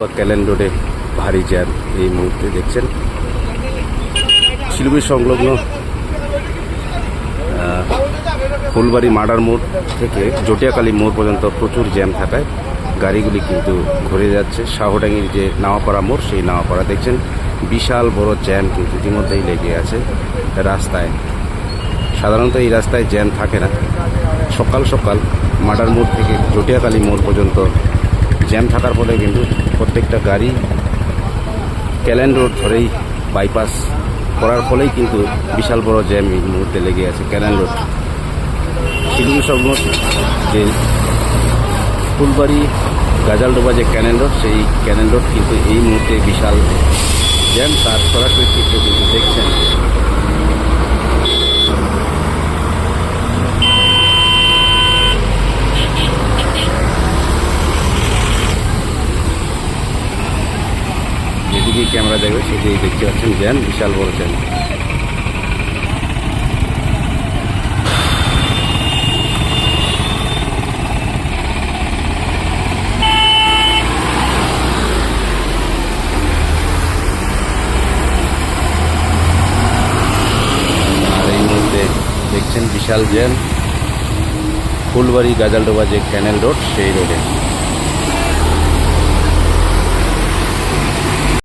ক্যালেন রোডে ভারী জ্যাম এই মুহূর্তে দেখছেন। শিলিগুড়ি সংলগ্ন ফুলবাড়ি মার্ডার মোড় থেকে জটিয়াকালী মোড় পর্যন্ত প্রচুর জ্যাম থাকায় গাড়িগুলি কিন্তু ঘুরে যাচ্ছে। শাহডাঙ্গির যে নাওয়াপাড়া মোড়, সেই নাওয়াপাড়া দেখছেন বিশাল বড় জ্যাম কিন্তু ইতিমধ্যেই লেগে আছে রাস্তায়। সাধারণত এই রাস্তায় জ্যাম থাকে না। সকাল সকাল মার্ডার মোড় থেকে জটিয়াকালী মোড় পর্যন্ত জ্যাম থাকার ফলে কিন্তু প্রত্যেকটা গাড়ি ক্যালেন রোড ধরেই বাইপাস করার ফলেই কিন্তু বিশাল বড় জ্যাম এই মুহূর্তে লেগে আছে ক্যালেন রোড। শিলিগুড়ি যে ফুলবাড়ি গাজালডোবা যে ক্যানেল রোড, সেই ক্যানেল রোড কিন্তু এই মুহূর্তে বিশাল জ্যাম। তার সরাসরি চিত্র কিন্তু দেখছেন যেদিকে ক্যামেরা দেখবে সেটি দেখতে পাচ্ছেন জ্যাম বিশাল বড় মুহূর্তে দেখছেন বিশাল জ্যাম ফুলবাড়ি গাজালডোবা যে ক্যানেল রোড, সেই রোডে।